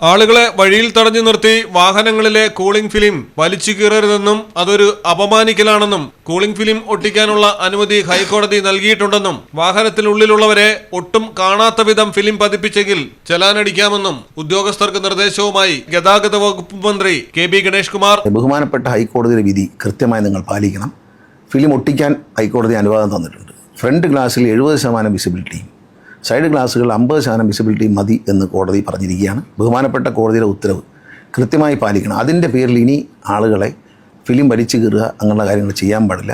ആളുകളെ വഴിയിൽ തടഞ്ഞു നിർത്തി വാഹനങ്ങളിലെ കൂളിംഗ് ഫിലിം വലിച്ചു കീറരുതെന്നും അതൊരു അപമാനിക്കലാണെന്നും കൂളിംഗ് ഫിലിം ഒട്ടിക്കാനുള്ള അനുമതി ഹൈക്കോടതി നൽകിയിട്ടുണ്ടെന്നും വാഹനത്തിനുള്ളിലുള്ളവരെ ഒട്ടും കാണാത്ത വിധം ഫിലിം പതിപ്പിച്ചെങ്കിൽ ചലാനടിക്കാമെന്നും ഉദ്യോഗസ്ഥർക്ക് നിർദ്ദേശവുമായി ഗതാഗത വകുപ്പ് മന്ത്രി കെ ബി ഗണേഷ് കുമാർ. ബഹുമാനപ്പെട്ട ഹൈക്കോടതിയുടെ വിധി കൃത്യമായി നിങ്ങൾ പാലിക്കണം. ഫിലിം ഒട്ടിക്കാൻ ഹൈക്കോടതി അനുവാദം തന്നിട്ടുണ്ട്. ഫ്രണ്ട് ഗ്ലാസ്സിൽ എഴുപത് ശതമാനം വിസിബിലിറ്റിയും സൈഡ് ഗ്ലാസുകൾ അമ്പത് ശതമാനം വിസിബിലിറ്റി മതി എന്ന് കോടതി പറഞ്ഞിരിക്കുകയാണ്. ബഹുമാനപ്പെട്ട കോടതിയുടെ ഉത്തരവ് കൃത്യമായി പാലിക്കണം. അതിന്റെ പേരിൽ ഇനി ആളുകളെ ഫിലിം വലിച്ചു കീറുക അങ്ങനെയുള്ള കാര്യങ്ങൾ ചെയ്യാൻ പാടില്ല.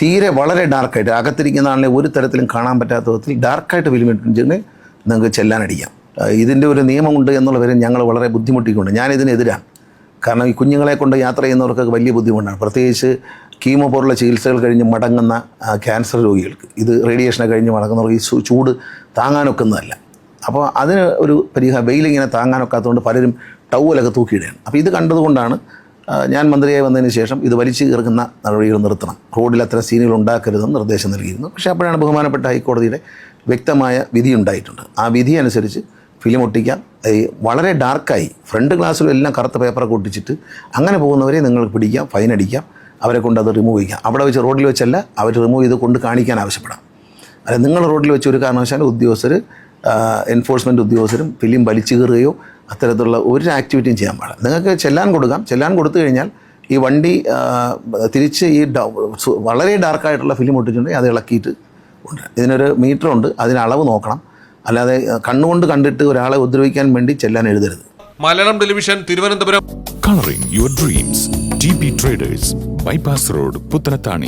തീരെ വളരെ ഡാർക്കായിട്ട് അകത്തിരിക്കുന്ന ആളിനെ ഒരു തരത്തിലും കാണാൻ പറ്റാത്ത വിധത്തിൽ ഡാർക്കായിട്ട് ഫിലിം ഇട്ടിട്ടുണ്ടെങ്കിൽ നിങ്ങൾക്ക് ചെല്ലാനടിക്കാം. ഇതിന്റെ ഒരു നിയമമുണ്ട് എന്നുള്ള പേരിൽ ഞങ്ങൾ വളരെ ബുദ്ധിമുട്ടിക്കൊണ്ട് ഞാനിതിനെതിരാണ് കാരണം ഈ കുഞ്ഞുങ്ങളെ കൊണ്ട് യാത്ര ചെയ്യുന്നവർക്കൊക്കെ വലിയ ബുദ്ധിമുട്ടാണ്. പ്രത്യേകിച്ച് കീമോ പോലുള്ള ചികിത്സകൾ കഴിഞ്ഞ് മടങ്ങുന്ന ക്യാൻസർ രോഗികൾക്ക്. ഇത് റേഡിയേഷനെ കഴിഞ്ഞ് മടങ്ങുന്നവർക്ക് ഈ ചൂട് താങ്ങാനൊക്കുന്നതല്ല. അപ്പോൾ അതിന് ഒരു പരിഹാരം വെയിലിങ്ങനെ താങ്ങാനൊക്കാത്തതുകൊണ്ട് പലരും ടൗവലൊക്കെ തൂക്കിയിടുകയാണ്. അപ്പോൾ ഇത് കണ്ടതുകൊണ്ടാണ് ഞാൻ മന്ത്രിയായി വന്നതിന് ശേഷം ഇത് വലിച്ചു കീർക്കുന്ന നടപടികൾ നിർത്തണം. റോഡിൽ അത്തരം സീനുകൾ ഉണ്ടാക്കരുതെന്ന് നിർദ്ദേശം നൽകിയിരുന്നു. പക്ഷേ അപ്പോഴാണ് ബഹുമാനപ്പെട്ട ഹൈക്കോടതിയുടെ വ്യക്തമായ വിധി ഉണ്ടായിട്ടുണ്ട്. ആ വിധി അനുസരിച്ച് ഫിലിം ഒട്ടിക്കാം. ഈ വളരെ ഡാർക്കായി. ഫ്രണ്ട് ഗ്ലാസ്സിലും എല്ലാം കറുത്ത പേപ്പറൊക്കെ ഒട്ടിച്ചിട്ട് അങ്ങനെ പോകുന്നവരെ നിങ്ങൾക്ക് പിടിക്കാം ഫൈൻ അടിക്കാം അവരെ കൊണ്ട് അത് റിമൂവ് ചെയ്യാം. അവിടെ വെച്ച് റോഡിൽ വെച്ചല്ല അവർ റിമൂവ് ചെയ്ത് കൊണ്ട് കാണിക്കാൻ ആവശ്യപ്പെടാം. അല്ല നിങ്ങൾ റോഡിൽ വെച്ച് ഒരു കാരണവശാലും ഉദ്യോഗസ്ഥർ എൻഫോഴ്സ്മെന്റ് ഉദ്യോഗസ്ഥരും ഫിലിം വലിച്ചു കയറുകയോ അത്തരത്തിലുള്ള ഒരു ആക്ടിവിറ്റിയും ചെയ്യാൻ പാടില്ല. നിങ്ങൾക്ക് ചെല്ലാൻ കൊടുക്കാം. ചെല്ലാൻ കൊടുത്തു കഴിഞ്ഞാൽ ഈ വണ്ടി തിരിച്ച് ഈ വളരെ ഡാർക്കായിട്ടുള്ള ഫിലിം ഒട്ടിച്ചിട്ടുണ്ടെങ്കിൽ അത് ഇളക്കിയിട്ട് ഉണ്ട് ഇതിനൊരു മീറ്ററുണ്ട്. അതിന് അളവ് നോക്കണം. അല്ലാതെ കണ്ണുകൊണ്ട് കണ്ടിട്ട് ഒരാളെ ഉപദ്രവിക്കാൻ വേണ്ടി ചെല്ലാൻ എഴുതരുത് Malayalam television Thiruvananthapuram colouring your dreams. TP traders Bypass road Puttanatani.